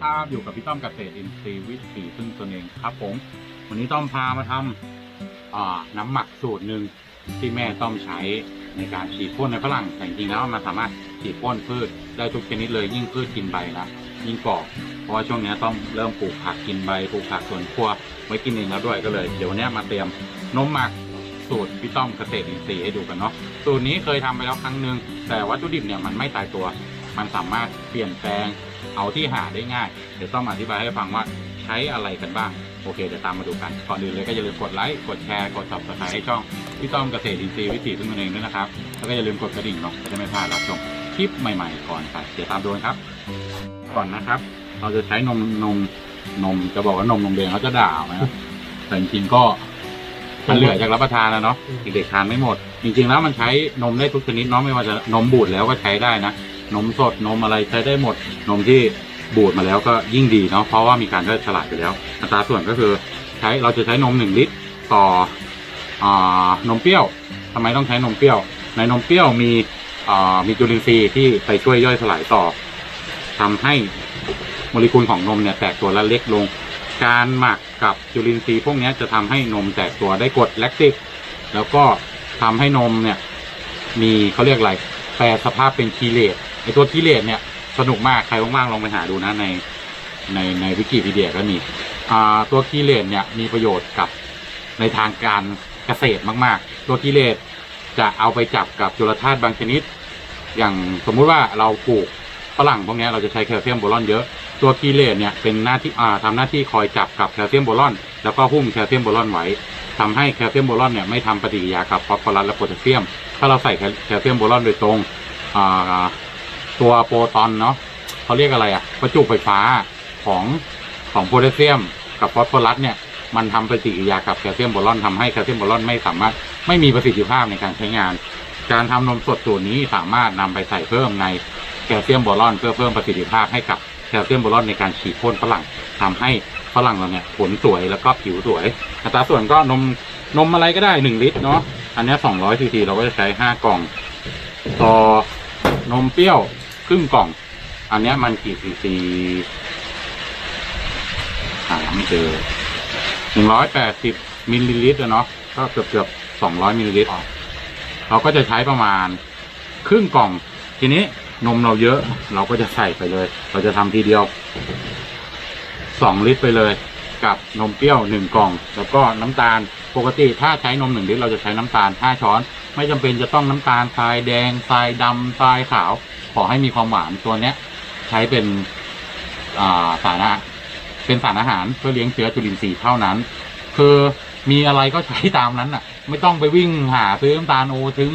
ครับอยู่กับพี่ต้อมเกษตรอินทรีย์วิถีพึ่งตนเองครับผม วันนี้ต้อมพามาทำอ่าน้ำหมักสูตรหนึ่งที่แม่ต้อมใช้ในการฉีดพ่นในฝรั่งแต่จริงแล้วมันสามารถฉีดพ่นพืชได้ทุกชนิดเลยยิ่งพืชกินใบนะยิ่งกรอบเพราะว่าช่วงนี้ต้องเริ่มปลูกผักกินใบปลูกผักสวนครัวไว้กินเองแล้วด้วยก็เลย เดี๋ยววันนี้มาเตรียมนมหมักสูตรพี่ต้อมเกษตรอินทรีย์ให้ดูกันเนาะสูตรนี้เคยทำไปแล้วครั้งหนึ่งแต่วัตถุดิบเนี่ยมันไม่ตายตัว มันสามารถเปลี่ยนแปลงเอาที่หาได้ง่าย เดี๋ยวต้องมาอธิบายให้ฟังว่าใช้อะไรกันบ้าง โอเค เดี๋ยวตามมาดูกัน ก่อนอื่นเลยก็อย่าลืมกดไลค์ กดแชร์ กด subscribe ให้ช่องพี่ต้อมเกษตรอินทรีย์วิถีพึ่งตนเองด้วยนะครับ แล้วก็อย่าลืมกดกระดิ่งเนาะจะได้ไม่พลาดรับชมคลิปใหม่ๆก่อนไปเดี๋ยวตามดูกันครับ ก่อนนะครับ เราจะใช้นมนมนมจะบอกว่านมนมแดงเขาจะด่าไหมครับแต่จริงๆก็มันเหลือจากรับประทานแล้วเนาะเด็กๆทานไม่หมด จริง ๆ แล้วมันใช้นมได้ทุกชนิดเนาะไม่ว่าจะนมบูดแล้วก็ใช้ได้นะ นมสดนมอะไรใช้ได้หมด นมที่บูดมาแล้วก็ยิ่งดีเนาะเพราะว่ามีการย่อยสลายไปแล้ว อัตราส่วนก็คือใช้เราจะใช้นมหนึ่งลิตรต่ออนมเปรี้ยวทำไมต้องใช้นมเปรี้ยว ในนมเปรี้ยวมีมีจุลินทรีย์ที่ไปช่วยย่อยสลายต่อทำให้โมเลกุลของนมเนี่ยแตกตัวและเล็กลง การหมักกับจุลินทรีย์พวกนี้จะทำให้นมแตกตัวได้กรดแลคติก แล้วก็ทำให้นมเนี่ยมีเขาเรียกอะไรแปลสภาพเป็นคีเลต ไอตัวคีเลตเนี่ยสนุกมากใครว่างๆลองไปหาดูนะในในในวิกิพีเดียก็มีอ่าตัวคีเลตเนี่ยมีประโยชน์กับในทางการเกษตรมาก ๆ ตัวคีเลตจะเอาไปจับกับจุลธาตุบางชนิด อย่างสมมุติว่าเราปลูกฝรั่งพวกนี้เราจะใช้แคลเซียมโบรอนเยอะ ตัวคีเลตเนี่ยเป็นหน้าที่อ่าทำหน้าที่คอยจับกับแคลเซียมโบรอน แล้วก็หุ้มแคลเซียมโบรอนไว้ทำให้แคลเซียมโบรอนเนี่ยไม่ทำปฏิกิริยากับฟอสฟอรัสและโพแทสเซียม ถ้าเราใส่แคลเซียมโบรอนโดยตรง ตัวโปรตอนเนาะเขาเรียกอะไรอะประจุไฟฟ้าของของโพแทสเซียม กับฟอสฟอรัสเนี่ยมันทำปฏิกิริยากับแคลเซียมโบรอนทำให้แคลเซียมโบรอนไม่สามารถไม่มีประสิทธิภาพในการใช้งาน การทำนมสดสูตรนี้สามารถนำไปใส่เพิ่มในแคลเซียมโบรอนเพื่อเพิ่มประสิทธิภาพให้กับแคลเซียมโบรอนในการฉีดพ่นฝรั่งทำให้ฝรั่งเราเนี่ยผลสวยแล้วก็ผิวสวยอัตราส่วนก็นมนมอะไรก็ได้หนึ่งลิตรเนาะอันนี้สองร้อยซีซีเราก็จะใช้ห้ากล่อง ต่อนมเปรี้ยว ครึ่งกล่อง อันเนี้ยมันกี่ซีซีหาไม่เจอหนึ่งร้อยแปดสิบมิลลิลิตรอะเนาะก็เกือบเกือบสองร้อยมิลลิลิตรเราก็จะใช้ประมาณครึ่งกล่อง ทีนี้นมเราเยอะ เราก็จะใส่ไปเลย เราจะทำทีเดียวสองลิตรไปเลยกับนมเปรี้ยวหนึ่งกล่อง แล้วก็น้ำตาลปกติถ้าใช้นมหนึ่งลิตรเราจะใช้น้ำตาลห้าช้อน ไม่จำเป็นจะต้องน้ำตาลทรายแดงทรายดำทรายขาว ขอให้มีความหวานตัวเนี้ย ใช้เป็นอ่าสารเป็นสารอาหารเพื่อเลี้ยงเชื้อจุลินทรีย์เท่านั้น คือมีอะไรก็ใช้ตามนั้นอะ ไม่ต้องไปวิ่งหาซื้อน้ำตาลโอถึง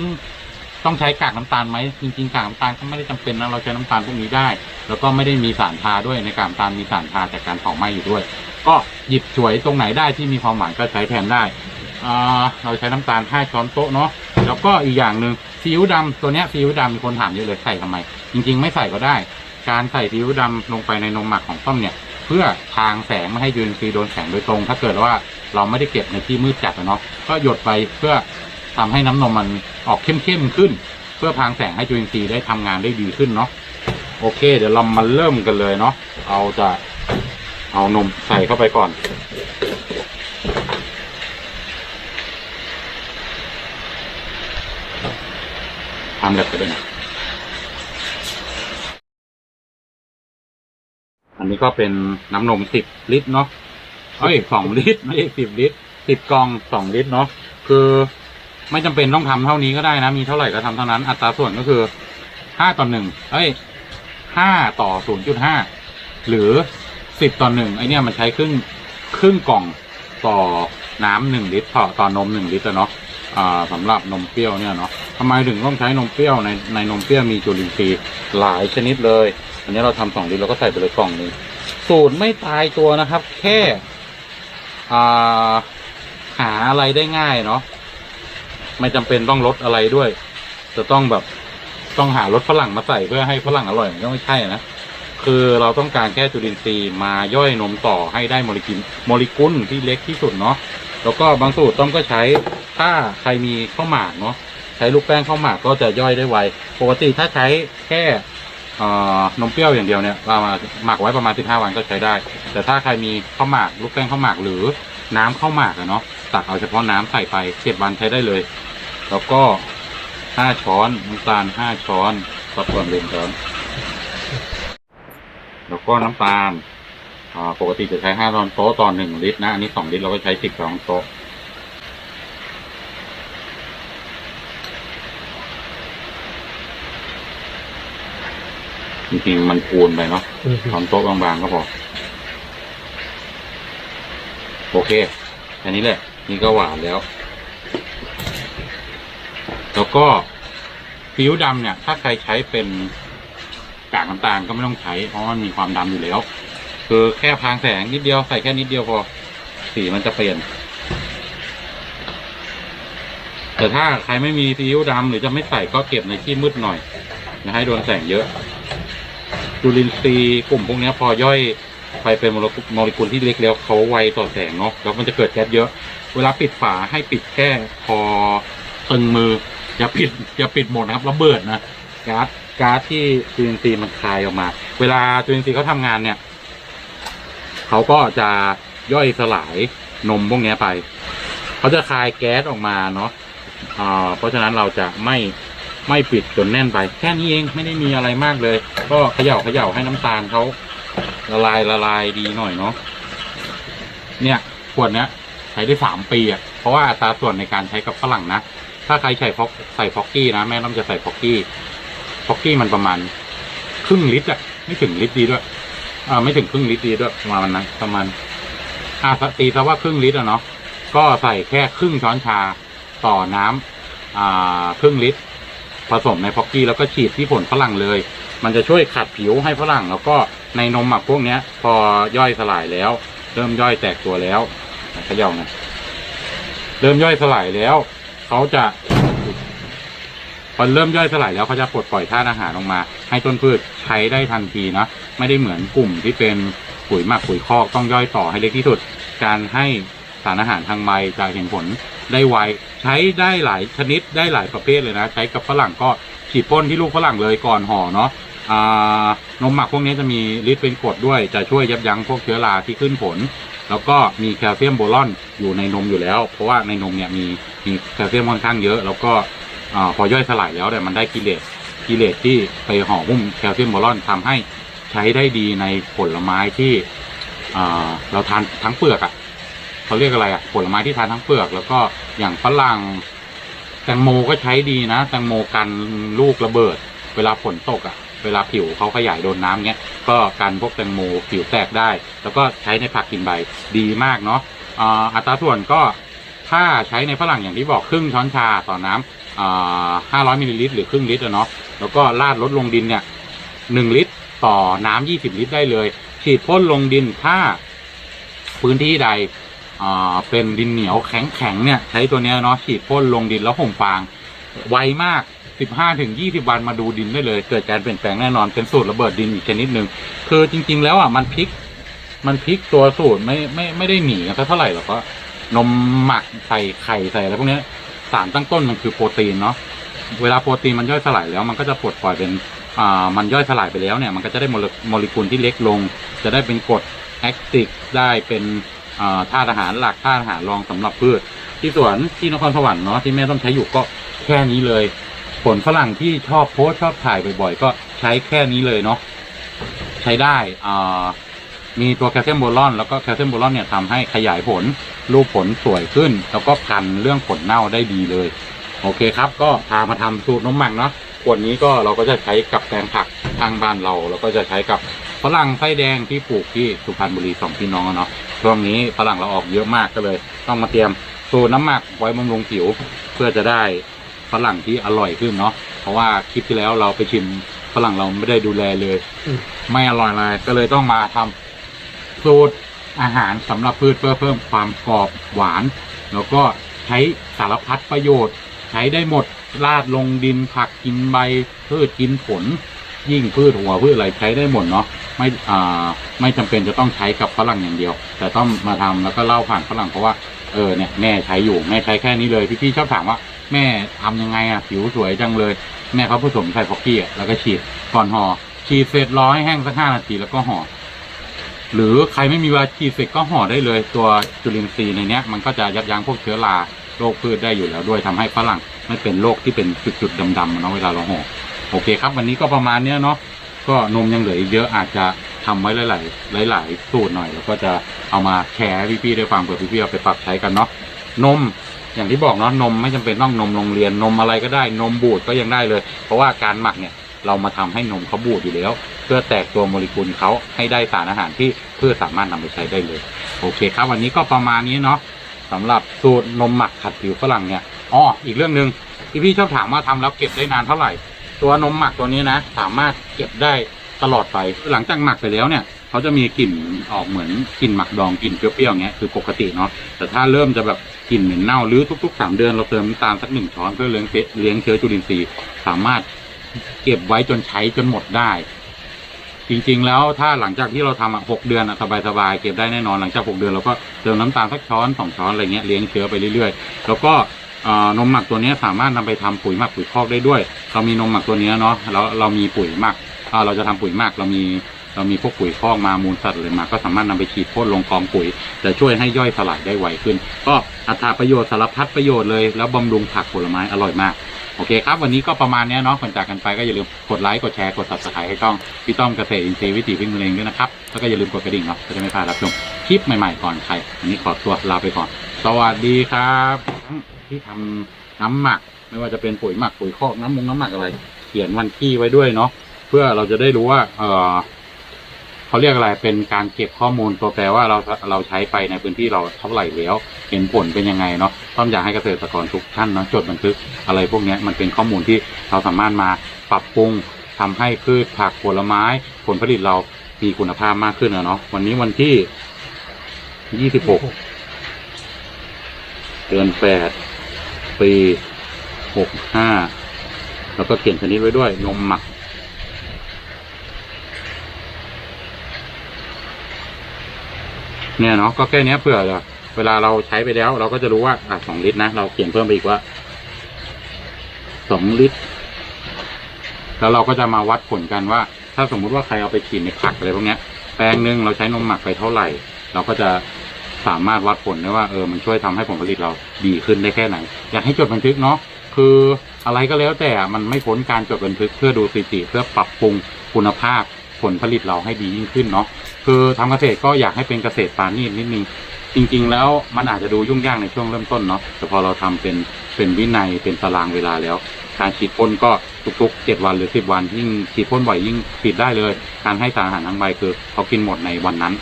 ต้องใช้กากน้ำตาลไหมจริงๆกากน้ำตาลก็ไม่ได้จำเป็นนะเราใช้น้ำตาลพวกนี้ได้ แล้วก็ไม่ได้มีสารทาด้วยในกากน้ำตาลมีสารทาจากการเผาไหม้อยู่ด้วย ก็หยิบฉวยตรงไหนได้ที่มีความหวานก็ใช้แทนได้เราใช้น้ำตาล5ช้อนโต๊ะเนาะแล้วก็อีกอย่างหนึ่ง ซีอิ๊วดำตัวเนี้ยซีอิ๊วดำมีคนถามเยอะเลยใส่ทำไม จริง ๆ ไม่ใส่ก็ได้ การใส่ซีอิ๊วดำลงไปในนมหมักของต้มเนี่ย เพื่อทางแสงไม่ให้ยูนซีโดนแสงโดยตรง ถ้าเกิดว่าเราไม่ได้เก็บในที่มืดจัดอะเนาะก็หยดไปเพื่อทำให้น้ำนมมันออกเข้มๆขึ้น เพื่อพรางแสงให้จุลินทรีย์ได้ทำงานได้ดีขึ้นเนาะโอเค เดี๋ยวเรามาเริ่มกันเลยเนาะเอาจะเอานมใส่เข้าไปก่อน ทำแบบไปด้วยนะอันนี้ก็เป็นน้ำนมสิบลิตรเนาะเอ้ยสองลิตรไม่ใช่สิบลิตรสิบกล่องสองลิตรเนาะคือไม่จำเป็นต้องทำเท่านี้ก็ได้นะ มีเท่าไหร่ก็ทำเท่านั้น อัตราส่วนก็คือห้าต่อหนึ่งเอ้ยห้าต่อศูนย์จุดห้าหรือสิบต่อหนึ่งไอเนี้ยมันใช้ครึ่งครึ่งกล่องต่อน้ำหนึ่งลิตรต่อต่อนมหนึ่งลิตรเนาะ อ่าสำหรับนมเปรี้ยวเนี่ยเนาะทำไมถึงต้องใช้นมเปรี้ยวในในนมเปรี้ยวมีจุลินทรีย์หลายชนิดเลย อันนี้เราทำสองลิตรเราก็ใส่ไปเลยกล่องหนึงสูตรไม่ตายตัวนะครับ แค่อ่าหาอะไรได้ง่ายเนาะไม่จำเป็นต้องลดอะไรด้วย จะต้องแบบต้องหารสฝรั่งมาใส่เพื่อให้ฝรั่งอร่อยมันก็ไม่ใช่นะคือเราต้องการแค่จุลินทรีย์มาย่อยนมต่อให้ได้โมเลกุลโมเลกุลที่เล็กที่สุดเนาะแล้วก็บางสูตรต้อมก็ใช้ ถ้าใครมีข้าวหมากเนาะใช้ลูกแป้งข้าวหมากก็จะย่อยได้ไวปกติถ้าใช้แค่นมเปรี้ยวอย่างเดียวเนี่ยเรามาหมักไว้ประมาณ 15 วันก็ใช้ได้ แต่ถ้าใครมีข้าวหมากลูกแป้งข้าวหมากหรือน้ำข้าวหมากเนาะตักเอาเฉพาะน้ำใส่ไปเจ็ดวันใช้ได้เลย แล้วก็5ช้อนน้ำตาล5ช้อนก็ส่วนหนึ่งช้อน แล้วก็น้ำตาลปกติจะใช้5ช้อนโต๊ะต่อ1ลิตรนะอันนี้2ลิตรเราก็ใช้10ช้อนโต๊ะ จริงๆมันคูณไปเนาะอืมช้อนโต๊ะบางๆก็พอโอเค อันนี้แหละ นี่ก็หวานแล้ว แล้วก็ซีอิ๊วดำเนี่ย ถ้าใครใช้เป็นกากน้ำตาลก็ไม่ต้องใช้ เพราะมันมีความดำอยู่แล้ว คือแค่พรางแสงนิดเดียวใส่แค่นิดเดียวพอ สีมันจะเปลี่ยน แต่ถ้าใครไม่มีซีอิ๊วดำหรือจะไม่ใส่ก็เก็บในที่มืดหน่อยอย่าให้โดนแสงเยอะ จุลินทรีย์กลุ่มพวกนี้พอย่อยไปเป็นโมเลกุลที่เล็กแล้วเขาไวต่อแสงเนาะแล้วมันจะเกิดแก๊สเยอะ เวลาปิดฝาให้ปิดแค่พอตึงมือ อย่าปิดอย่าปิดหมดนะครับระเบิดนะก๊าซก๊าซที่จุลินทรีย์มันคายออกมา เวลาจุลินทรีย์เขาทำงานเนี่ยเขาก็จะย่อยสลายนมพวกนี้ไป เขาจะคายแก๊สออกมาเนาะอ่าเพราะฉะนั้นเราจะไม่ ไม่ปิดจนแน่นไป แค่นี้เองไม่ได้มีอะไรมากเลย ก็เขย่าเขย่าให้น้ำตาลเขาละลายละลายดีหน่อยเนาะเนี่ยขวดเนี้ยใช้ได้สามปีอะเพราะว่าอัตราส่วนในการใช้กับฝรั่งนะถ้าใครใส่ฟอกใส่ฟอกกี้นะแม่ต้องจะใส่ฟอกกี้ฟอกกี้มันประมาณครึ่งลิตรอะไม่ถึงลิตรดีด้วยอ่าไม่ถึงครึ่งลิตรดีด้วยประมาณนั้นประมาณอ่าตีซะว่าครึ่งลิตรอะเนาะก็ใส่แค่ครึ่งช้อนชาต่อน้ำอ่าครึ่งลิตร ผสมในฟอกกี้แล้วก็ฉีดที่ผลฝรั่งเลย มันจะช่วยขัดผิวให้ฝรั่ง แล้วก็ในนมหมักพวกเนี้ยพอย่อยสลายแล้ว เริ่มย่อยแตกตัวแล้วเขย่านะเริ่มย่อยสลายแล้วเขาจะพอเริ่มย่อยสลายแล้วเขาจะปลดปล่อยธาตุอาหารออกมา ให้ต้นพืชใช้ได้ทันทีนะไม่ได้เหมือนกลุ่มที่เป็นปุ๋ยหมักปุ๋ยคอกต้องย่อยต่อให้เล็กที่สุด การให้สารอาหารทางใบจะเห็นผล ได้ไวใช้ได้หลายชนิดได้หลายประเภทเลยนะ ใช้กับฝรั่งก็ฉีดพ่นที่ลูกฝรั่งเลยก่อนห่อเนาะนมหมักพวกนี้จะมีฤทธิ์เป็นกรดด้วย จะช่วยยับยั้งพวกเชื้อราที่ขึ้นผล แล้วก็มีแคลเซียมโบรอนอยู่ในนมอยู่แล้ว เพราะว่าในนมเนี่ยมีมีแคลเซียมค่อนข้างเยอะ แล้วก็พอย่อยสลายแล้วเนี่ยมันได้กิเลสกิเลสที่ไปห่อหุ้มแคลเซียมโบรอนทำให้ใช้ได้ดีในผลไม้ที่เราทานทั้งเปลือกอะ่ะ เขาเรียกอะไรอะ่ะผลไม้ที่ทานทั้งเปลือก แล้วก็อย่างฝรั่งแตงโมก็ใช้ดีนะแตงโมกันลูกระเบิด เวลาฝนตกอะ่ะเวลาผิวเขาขยายโดนน้ำเงี้ยก็กันพวกแตงโมผิวแตกได้ แล้วก็ใช้ในผักกินใบดีมากเนาะอ่าอัตราส่วนก็ถ้าใช้ในฝรั่งอย่างที่บอกครึ่งช้อนชาต่อน้ำอ่า500มิลลิลิตรหรือครึ่งลิตรอะเนาะแล้วก็ราดลดลงดินเนี่ย1ลิตรต่อน้ำ20ลิตรได้เลย ฉีดพ่นลงดินถ้าพื้นที่ใด อ่าเป็นดินเหนียวแข็งๆเนี่ยใช้ตัวเนี้ยเนาะฉีดพ่นลงดินแล้วห่มฟาง ไวมาก 15ถึง20 วันมาดูดินได้เลย เกิดการเปลี่ยนแปลงแน่นอนเป็นสูตรระเบิดดินอีกชนิดหนึ่งคือจริง ๆ แล้วอะมันพลิก มันพลิกตัวสูตรไม่ไม่ไม่ได้หนีกันสักเท่าไหร่หรอกก็นมหมักใส่ไข่ใส่อะไรพวกเนี้ยสารตั้งต้นมันคือโปรตีนเนาะเวลาโปรตีนมันย่อยสลายแล้วมันก็จะปลดปล่อยเป็นอ่ามันย่อยสลายไปแล้วเนี่ยมันก็จะได้โมเลโมเลกุลที่เล็กลง จะได้เป็นกรดแอคติกได้เป็น ธาตุอาหารหลักธาตุอาหารรองสำหรับพืช ที่สวนที่นครสวรรค์เนาะที่แม่ต้องใช้อยู่ก็แค่นี้เลย ผลฝรั่งที่ชอบโพสชอบถ่ายบ่อยๆ ก็ใช้แค่นี้เลยเนาะใช้ได้อ่ามีตัวแคลเซียมโบรอนแล้วก็แคลเซียมโบรอนเนี่ยทำให้ขยายผลรูปผลสวยขึ้น แล้วก็กันเรื่องผลเน่าได้ดีเลย โอเคครับ ก็พามาทำสูตรนมหมักเนาะขวดนี้ก็เราก็จะใช้กับแปลงผักทางบ้านเรา แล้วก็จะใช้กับฝรั่งไส้แดงที่ปลูกที่สุพรรณบุรีสองพี่น้องเนาะ ช่วงนี้ฝรั่งเราออกเยอะมากก็เลย ต้องมาเตรียมสูตรน้ำหมักไว้บำรุงผิว เพื่อจะได้ฝรั่งที่อร่อยขึ้นเนาะเพราะว่าคลิปที่แล้วเราไปชิมฝรั่งเราไม่ได้ดูแลเลยอืมไม่อร่อยเลยก็เลยต้องมาทำสูตรอาหารสำหรับพืชเพื่อเพิ่มความกรอบหวาน แล้วก็ใช้สารพัดประโยชน์ ใช้ได้หมดราดลงดินผักกินใบพืชกินผล ยิ่งพืชหัวพืชอะไรใช้ได้หมดเนาะ ไม่อ่าไม่จำเป็นจะต้องใช้กับฝรั่งอย่างเดียว แต่ต้องมาทำแล้วก็เล่าผ่านฝรั่งเพราะว่าเออเนี่ยแม่ใช้อยู่แม่ใช้แค่นี้เลยพี่ๆชอบถามว่าแม่ทำยังไงอะผิวสวยจังเลย แม่เขาผสมใส่ฟอกกี้อะแล้วก็ฉีดก่อนห่อฉีดเสร็จร้อให้แห้งสักห้านาทีแล้วก็ห่อหรือใครไม่มีเวลาฉีดเสร็จก็ห่อได้เลย ตัวจุลินทรีย์ในเนี้ยมันก็จะยับยั้งพวกเชื้อราโรคพืชได้อยู่แล้วด้วยทำให้ฝรั่งไม่เป็นโรคที่เป็นจุดๆดำๆอะเนาะเวลาเราห่อโอเคครับ วันนี้ก็ประมาณเนี้ยเนาะ ก็นมยังเหลืออีกเยอะอาจจะทำไว้หลาย ๆ หลาย ๆ สูตรหน่อย แล้วก็จะเอามาแชร์พี่ๆได้ฟังเผื่อพี่ๆเอาไปปรับใช้กันเนาะนมอย่างที่บอกเนาะนมไม่จำเป็นต้องนมโรงเรียนนมอะไรก็ได้นมบูดก็ยังได้เลย เพราะว่าการหมักเนี่ยเรามาทำให้นมเขาบูดอยู่แล้ว เพื่อแตกตัวโมเลกุลเขาให้ได้สารอาหารที่เพื่อสามารถนำไปใช้ได้เลย โอเคครับ วันนี้ก็ประมาณนี้เนาะสำหรับสูตรนมหมักขัดผิวฝรั่งเนี่ยอ๋ออีกเรื่องหนึ่งที่พี่ชอบถามว่าทำแล้วเก็บได้นานเท่าไหร่ ตัวนมหมักตัวนี้นะ สามารถเก็บได้ตลอดไป หลังจากหมักไปแล้วเนี่ยเขาจะมีกลิ่นออกเหมือนกลิ่นหมักดองกลิ่นเปรี้ยวๆอย่างเงี้ยคือปกติเนาะแต่ถ้าเริ่มจะแบบกลิ่นเหม็นเน่าหรือทุกๆสามเดือนเราเติมน้ำตาลสักหนึ่งช้อนเพื่อเลี้ยงเชื้อเลี้ยงเชื้อจุลินทรีย์สามารถเก็บไว้จนใช้จนหมดได้ จริงๆแล้วถ้าหลังจากที่เราทำอะหกเดือนอะสบายๆเก็บได้แน่นอนหลังจากหกเดือนเราก็เติมน้ำตาลสักช้อนสองช้อนอะไรเงี้ยเลี้ยงเชื้อไปเรื่อยๆ แล้วก็ นมหมักตัวนี้สามารถนำไปทำปุ๋ยหมักปุ๋ยคอกได้ด้วย เรามีนมหมักตัวนี้เนาะแล้วเรามีปุ๋ยหมักเราจะทำปุ๋ยหมักเรามีเรามีพวกปุ๋ยคอกมามูลสัตว์อะไรมา ก็สามารถนำไปฉีดพ่นลงกองปุ๋ยจะช่วยให้ย่อยสลายได้ไวขึ้น ก็อัตราประโยชน์สารพัดประโยชน์เลยแล้วบำรุงผักผลไม้อร่อยมากโอเคครับ วันนี้ก็ประมาณเนี้ยเนาะก่อนจากกันไปก็อย่าลืมกดไลค์กดแชร์กด subscribe ให้ช่องพี่ต้อมเกษตรอินทรีย์วิถีพึ่งตัวเองด้วยนะครับแล้วก็อย่าลืมกดกระดิ่งเนาะจะได้ไม่พลาดรับชมคลิปใหม่ๆก่อนใครวันนี้ขอตัวลาไปก่อน สวัสดีครับ ที่ทำน้ำหมัก ไม่ว่าจะเป็นปุ๋ยหมักปุ๋ยคอกน้ำมุงน้ำหมักอะไร เขียนวันที่ไว้ด้วยเนาะเพื่อเราจะได้รู้ว่า เออเขาเรียกอะไรเป็นการเก็บข้อมูลตัวแปลว่าเราเราใช้ไปในพื้นที่เราเท่าไหร่แล้ว เห็นผลเป็นยังไงเนาะต้องอยากให้เกษตรกรทุกท่านเนาะจดบันทึกอะไรพวกนี้มันเป็นข้อมูลที่เราสามารถมาปรับปรุงทำให้พืชผักผลไม้ ผลผลิตเรามีคุณภาพมากขึ้นนะเนาะวันนี้วันที่ยี่สิบหกเดือนแปด ปีหกห้าแล้วก็เขียนชนิดไว้ด้วย นมหมัก เนี่ยเนาะก็แค่นี้เผื่อเวลาเราใช้ไปแล้ว เราก็จะรู้ว่าอะสองลิตรนะ เราเขียนเพิ่มไปอีกว่าสองลิตร แล้วเราก็จะมาวัดผลกันว่า ถ้าสมมุติว่าใครเอาไปฉีดในผักอะไรพวกนี้แปลงหนึ่งเราใช้นมหมักไปเท่าไหร่ เราก็จะ สามารถวัดผลได้ว่าเออมันช่วยทำให้ผลผลิตเราดีขึ้นได้แค่ไหน อยากให้จดบันทึกเนาะคืออะไรก็แล้วแต่มันไม่พ้นการจดบันทึกเพื่อดูสถิติเพื่อปรับปรุงคุณภาพผลผลิตเราให้ดียิ่งขึ้นเนาะคือทำเกษตรก็อยากให้เป็นเกษตรปานีนิดนึงจริง ๆ แล้วมันอาจจะดูยุ่งยากในช่วงเริ่มต้นเนาะแต่พอเราทำเป็นเป็นวินัยเป็นตารางเวลาแล้ว การฉีดพ่นก็ทุกๆเจ็ดวันหรือสิบวันยิ่งฉีดพ่นบ่อยยิ่งฉีดได้เลย การให้สารอาหารทั้งใบคือเขากินหมดในวันนั้น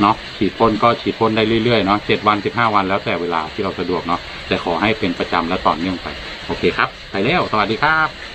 เนาะฉีดพ่นก็ฉีดพ่นได้เรื่อยๆเนาะเจ็ดวันสิบห้าวันแล้วแต่เวลาที่เราสะดวกเนาะแต่ขอให้เป็นประจำและต่อเนื่องไป โอเคครับ ไปแล้ว สวัสดีครับ